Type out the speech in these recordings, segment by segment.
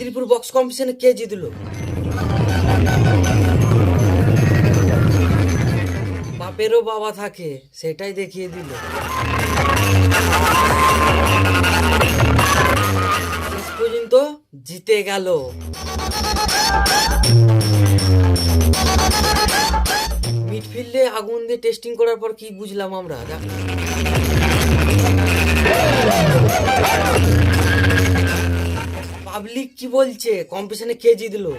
ফাদিরপুর box কম্পিটিশনে কে জিতলো? বাপেরও বাবা থাকে, সেটাই দেখিয়ে দিল। শেষ পর্যন্ত জিতে গেল। মিডফিল্ডে আগুন দিয়ে টেস্টিং করার পর কি বুঝলাম আমরা? পাবলিক কি বলছে? কম্পিটিশনে কে জিতলো?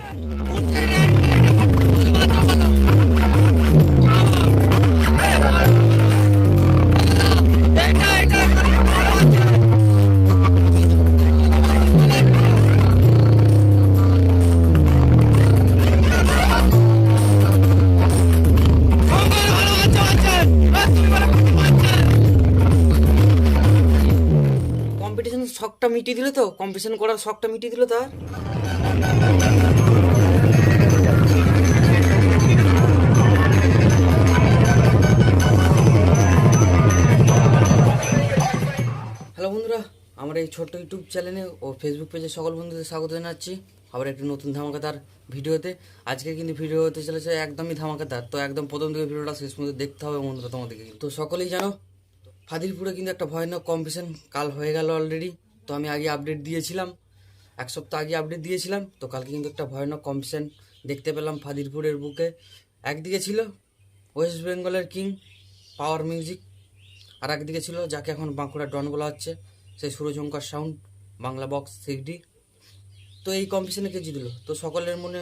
শখটা মিটিয়ে দিল তো কম্পিটিশন করার শখটা মিটিয়ে দিল তার হ্যালো বন্ধুরা, আমার এই ছোট্ট ইউটিউব চ্যানেলে ও ফেসবুক পেজে সকল বন্ধুদের স্বাগত জানাচ্ছি। আবার একটি নতুন ধামাকাদার ভিডিওতে। আজকে কিন্তু ভিডিও হতে চলেছে একদমই ধামাকাদার। তো একদম প্রথম থেকে ভিডিওটা শেষ পর্যন্ত দেখতে হবে বন্ধুরা তোমাদেরকে। তো সকলেই জানো ফাদিলপুরে কিন্তু একটা ভয়ানক কম্পিটিশন কাল হয়ে গেল অলরেডি তো আমি আগে আপডেট দিয়েছিলাম। এক সপ্তাহ আগে আপডেট দিয়েছিলাম। তো কালকে কিন্তু একটা ভয়ানক কম্পিটিশন দেখতে পেলাম ফাদিরপুরের বুকে। একদিকে ছিল ওয়েস্ট বেঙ্গলের কিং পাওয়ার মিউজিক আর একদিকে ছিল যাকে এখন বাঁকুড়া ডন বলা হচ্ছে, সেই সুরজঙ্কার সাউন্ড বাংলা বক্স সিডি তো এই কম্পিটিশনে কে জিতলো? তো সকলের মনে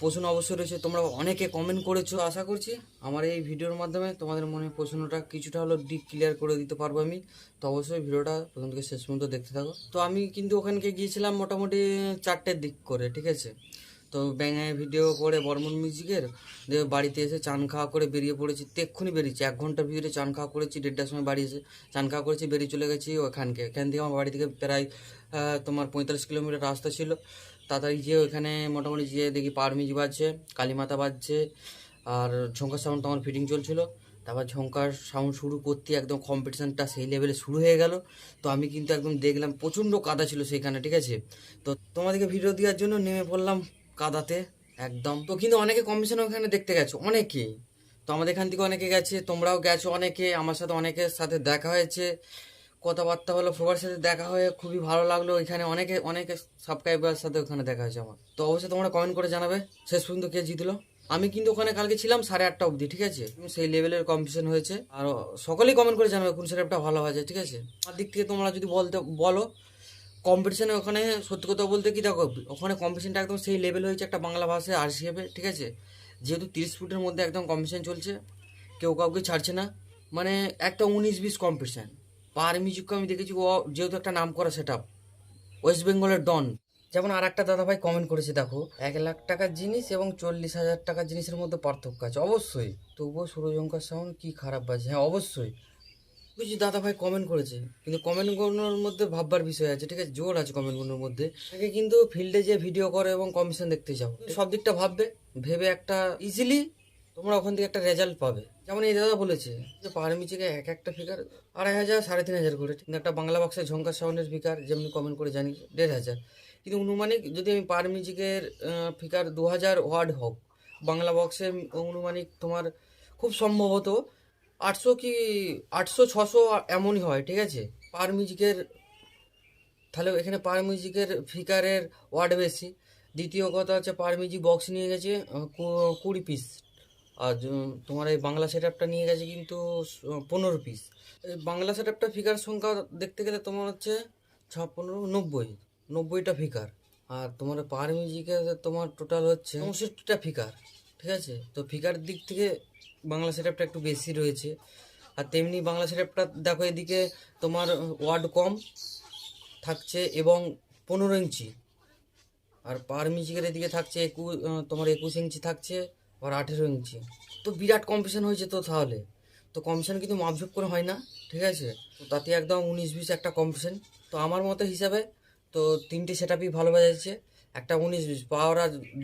প্রশ্ন অবশ্যই রয়েছে, তোমরা অনেকে কমেন্ট করেছ, আশা করছি। আমার এই ভিডিওর মাধ্যমে তোমাদের মনে প্রশ্নটা কিছুটা হলো ডিপ ক্লিয়ার করে দিতে পারব আমি। তো অবশ্যই ভিডিওটা প্রথম থেকে শেষ পর্যন্ত দেখতে থাকো। তো আমি কিন্তু ওখানকে গিয়েছিলাম মোটামুটি চারটের দিক করে, ঠিক আছে? তো ব্যাঙে ভিডিও করে বর্মন মিউজিকের দিয়ে বাড়িতে এসে চান খাওয়া করে বেরিয়ে পড়েছি, তো এক্ষুনি বেরিয়েছি, এক ঘণ্টার ভিতরে চান খাওয়া করেছি, দেড়টার সময় বাড়ি এসে চান খাওয়া করেছি, বেরিয়ে চলে গেছি ওখানকে। এখান থেকে আমার বাড়ি থেকে প্রায় তোমার পঁয়তাল্লিশ কিলোমিটার রাস্তা ছিল। তাড়াতাড়ি গিয়ে ওইখানে মোটামুটি গিয়ে দেখি পাওয়ার মিউজিক বাজছে, কালীমাতা বাজছে, আর ঝঙ্কার সাউন্ড তো আমার ফিটিং চলছিল। তারপর ঝঙ্কার সাউন্ড শুরু করতে একদম কম্পিটিশানটা সেই লেভেলে শুরু হয়ে গেল। তো আমি কিন্তু একদম দেখলাম প্রচণ্ড কাদা ছিল সেইখানে, ঠিক আছে? তো তোমাদেরকে ভিডিও দেওয়ার জন্য নেমে পড়লাম কাদাতে, একদম। তো কিন্তু অনেকে কম্পিটিশন ওখানে দেখতে গেছো, অনেকেই। তো আমাদের এখান থেকে অনেকে গেছে, তোমরাও গেছো অনেকে, আমার সাথে অনেকের সাথে দেখা হয়েছে। কথাবার্তা হলো সবার সাথে দেখা হয়ে খুবই ভালো লাগল। এখানে অনেকে অনেকে সাবস্ক্রাইবার সাথে ওখানে দেখা হয়েছে আমার। তো অবশ্যই তোমরা কমেন্ট করে জানাবে, শেষ পর্যন্ত কে জিতলো? আমি কিন্তু ওখানে কালকে ছিলাম সাড়ে আটটা অবধি, ঠিক আছে? সেই লেভেলের কম্পিটিশন হয়েছে। আর সকলেই কমেন্ট করে জানাবে কোন সেটআপটা ভালো হয়েছে, ঠিক আছে? আমার দিক থেকে তোমরা যদি বলতে, বলো কম্পিটিশনে ওখানে সত্যি কথা বলতে কি, দেখো, ওখানে কম্পিটিশনটা একদম সেই লেভেল হয়েছে একটা বাংলা ভাষায় আর সিএফে ঠিক আছে? যেহেতু তিরিশ ফুটের মধ্যে একদম কম্পিটিশন চলছে, কেউ কাউকে ছাড়ছে না। মানে একটা উনিশ বিশ কম্পিটিশন পার মিউজিককে আমি দেখেছি, ও যেহেতু একটা নাম করা সেট আপ ওয়েস্ট বেঙ্গলের ডন যেমন আর একটা দাদা ভাই কমেন্ট করেছে, দেখো, এক লাখ টাকার জিনিস এবং চল্লিশ হাজার টাকার জিনিসের মধ্যে পার্থক্য আছে। অবশ্যই। তবুও সুরজঙ্কার সাউন্ড কী খারাপ বাজে। হ্যাঁ অবশ্যই। কিছু দাদা ভাই কমেন্ট করেছে, কিন্তু কমেন্টগুলোর মধ্যে ভাববার বিষয় আছে, ঠিক আছে? জোর আছে কমেন্টগুলোর মধ্যে। আগে কিন্তু ফিল্ডে যে ভিডিও করে এবং কমিশন দেখতে যাও। সব দিকটা ভাববে, ভেবে একটা ইজিলি তোমরা ওখান থেকে একটা রেজাল্ট পাবে। যেমন এই দাদা বলেছে যে পারমিচিকে এক একটা ফিগার আড়াই হাজার, সাড়ে তিন হাজার করে। কিন্তু একটা বাংলা বক্সের ঝঙ্কার সাউন্ডের ফিগার যেমনি কমেন্ট করে জানি, দেড় হাজার। কিন্তু অনুমানিক যদি আমি পার মিউজিকের ফিগার দু হাজার ওয়ার্ড হোক, বাংলা বক্সের অনুমানিক তোমার খুব সম্ভবত আটশো কি, আটশো, ছশো এমনই হয়, ঠিক আছে? পার মিউজিকের, তাহলে এখানে পার মিউজিকের ফিকারের ওয়ার্ড বেশি। দ্বিতীয় কথা হচ্ছে পার মিউজিক বক্স নিয়ে গেছে কুড়ি পিস আর তোমার এই বাংলা সেটআপটা নিয়ে গেছে কিন্তু পনেরো পিস বাংলা সেটআপটা ফিকার সংখ্যা দেখতে গেলে তোমার হচ্ছে ছাপ্পান্ন নব্বই। নব্বইটা ফিকার আর তোমার পার মিউজিকে তোমার টোটাল হচ্ছে চৌষট্টিটা ফিকার ঠিক আছে? তো ফিকার দিক থেকে বাংলা সেটআপটা একটু বেশি রয়েছে। আর তেমনি বাংলা সেটআপটা দেখো এদিকে তোমার ওয়ার্ড কম থাকছে এবং পনেরো ইঞ্চি। আর পার মিউজিকের এদিকে থাকছে একু তোমার একুশ ইঞ্চি থাকছে। আর আঠেরো ইঞ্চি। তো বিরাট কম্পিটিশন হয়েছে তো তাহলে। তো কম্পিটিশন কিন্তু মাপঝোপ করে হয় না, ঠিক আছে? তো তাতে একদম উনিশ বিশ একটা কম্পিটিশন তো আমার মতো হিসাবে তো তিনটে সেটআপই ভালো বাজাচ্ছে। একটা উনিশ বিশ। পাওয়ার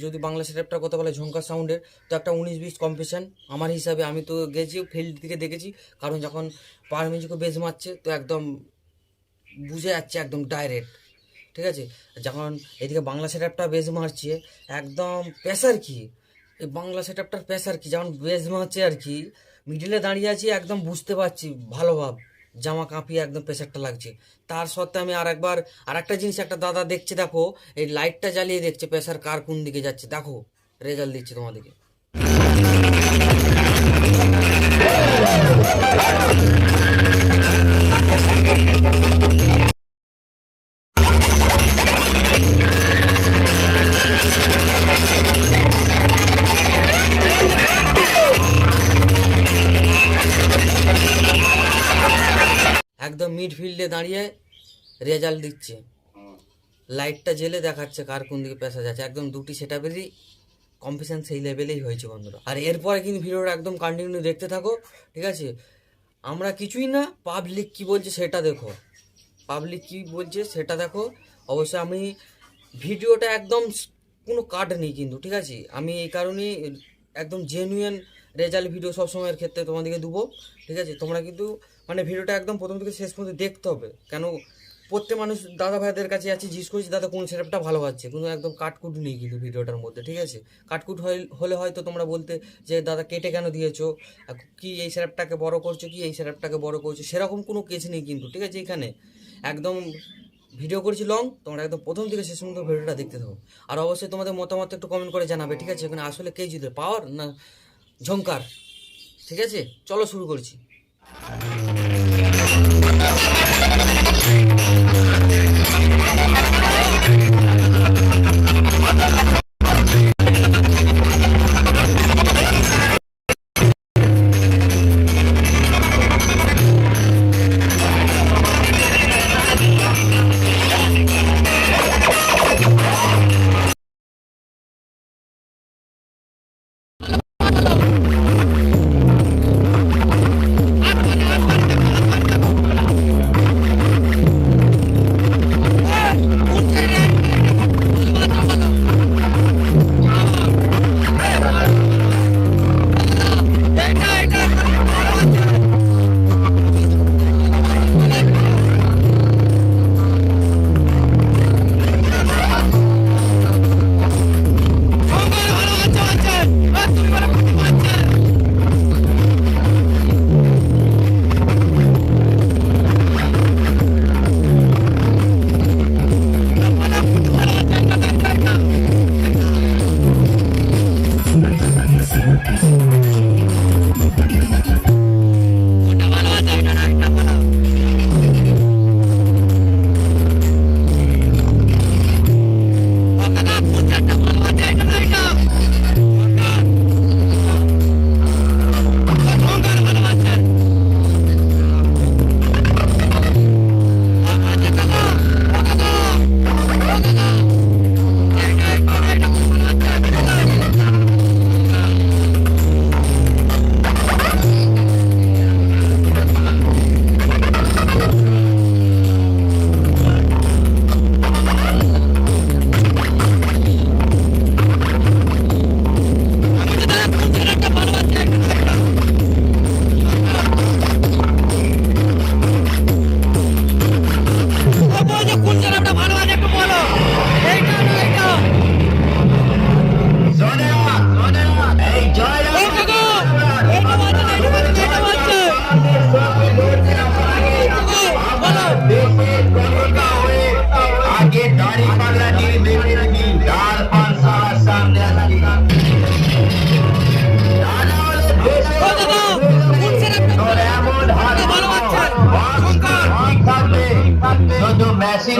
যদি বাংলা সেটআপটার কথা বলে ঝঙ্কার সাউন্ডের তো একটা উনিশ বিশ কম্পিটিশন আমার হিসাবে আমি তো গেছি ফিল্ড থেকে দেখেছি। কারণ যখন পাওয়ার মিউজিকও বেজ মারছে, তো একদম বুঝে যাচ্ছে একদম ডাইরেক্ট ঠিক আছে? যখন এদিকে বাংলা সেট আপটা বেশ মারছে, একদম প্রেসার কি? এই বাংলা সেট আপটার প্রেসার কি? যেমন বেশ মারছে আর কি। মিডিলে দাঁড়িয়ে আছি, একদম বুঝতে পারছি ভালোভাব জামা কাঁপিয়ে একদম প্রেসারটা লাগছে। তার সত্ত্বে আমি আর একবার আর একটা জিনিস একটা দাদা দেখছে, দেখো, এই লাইটটা জ্বালিয়ে দেখছে প্রেসার কার কোন দিকে যাচ্ছে। দেখো রেজাল্ট দিচ্ছে তোমাদেরকে। একদম মিডফিল্ডে দাঁড়িয়ে রেজাল্ট দিচ্ছে। লাইটটা জেলে দেখাচ্ছে কার কোন দিকে পেশা যাচ্ছে একদম দুটি সেটাপেরই কম্পিটিশান সেই লেভেলেই হয়েছে বন্ধুরা। আর এরপরে কিন্তু ভিডিওটা একদম কন্টিনিউ দেখতে থাকো, ঠিক আছে? আমরা কিছুই না পাবলিক কি বলছে সেটা দেখো। পাবলিক কি বলছে সেটা দেখো। অবশ্যই আমি ভিডিওটা একদম কোনো কাট নেই কিন্তু, ঠিক আছে? আমি এই কারণেই একদম জেনুইন রেজাল্ট ভিডিও সবসময়ের ক্ষেত্রে তোমাদেরকে দেবো, ঠিক আছে? তোমরা কিন্তু মানে ভিডিওটা একদম প্রথম থেকে শেষ পর্যন্ত দেখতে হবে। কেন প্রত্যেক মানুষ দাদা ভাইদের কাছে আছে, জিজ্ঞেস করছি, দাদা, কোন সেটআপটা ভালো পাচ্ছে কিন্তু একদম কাটকুট নেই কিন্তু ভিডিওটার মধ্যে, ঠিক আছে? কাটকুট হলে হয়তো তোমরা বলতে যে, দাদা, কেটে কেন দিয়েছ? কি এই সেটআপটাকে বড় করছ? কি এই সেটআপটাকে বড় করছ? সেরকম কোনো কেস নেই কিন্তু, ঠিক আছে, এখানে? একদম ভিডিও করেছি লং, তোমরা একদম প্রথম থেকে শেষ পর্যন্ত ভিডিওটা দেখতে থাকো। আর অবশ্যই তোমাদের মতামত একটু কমেন্ট করে জানাবে, ঠিক আছে? এখানে আসলে কে জিতে, পাওয়ার না ঝঙ্কার ঠিক আছে? চলো শুরু করছি। Thank you.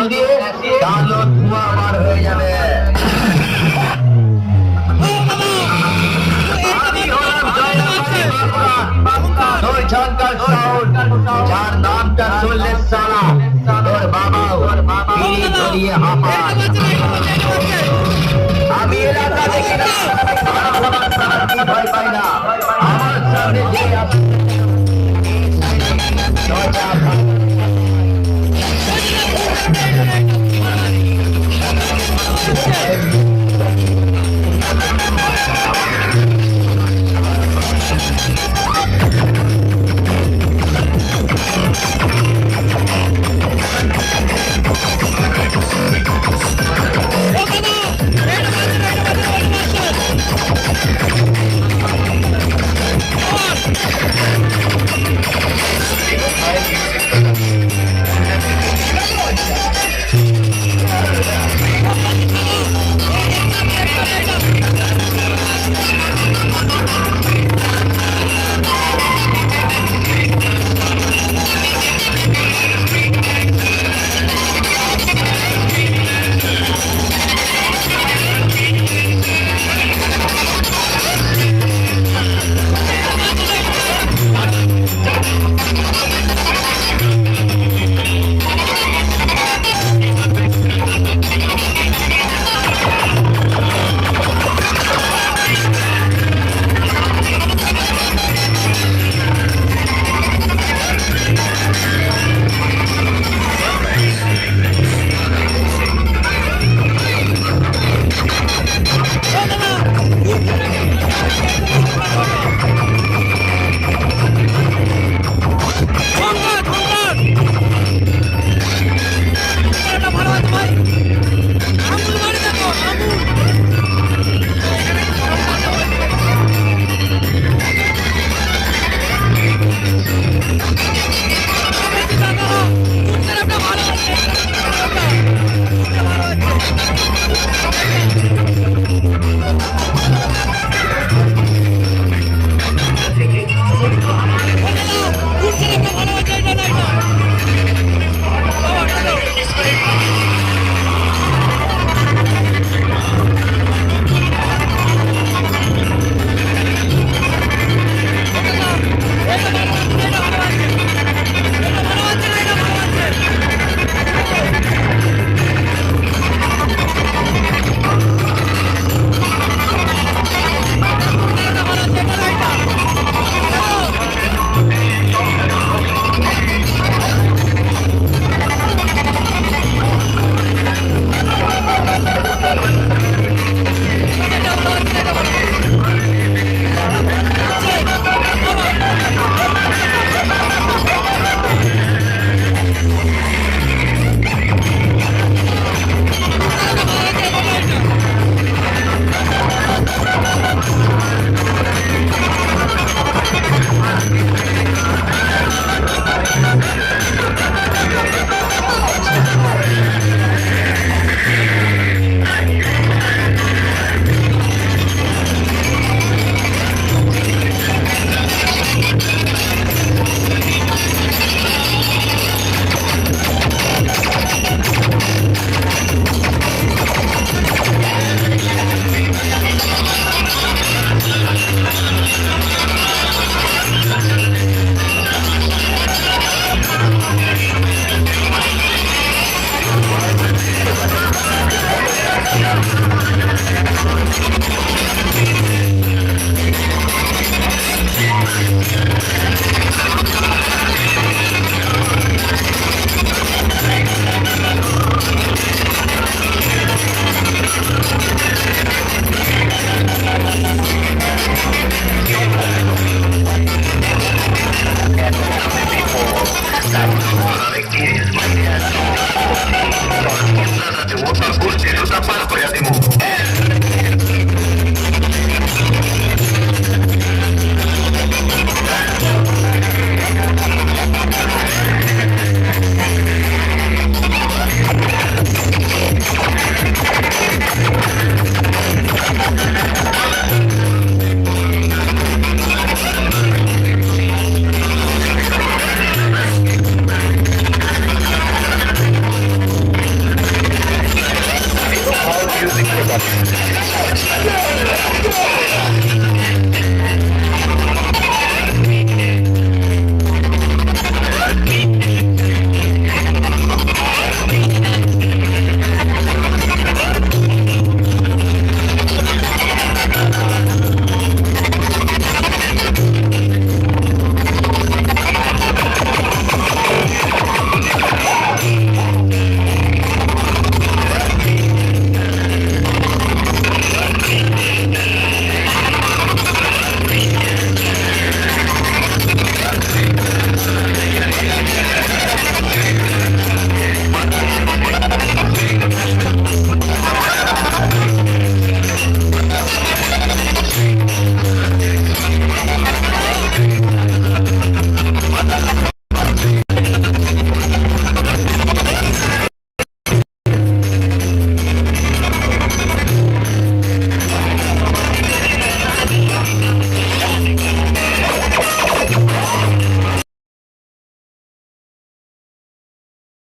দিয়ে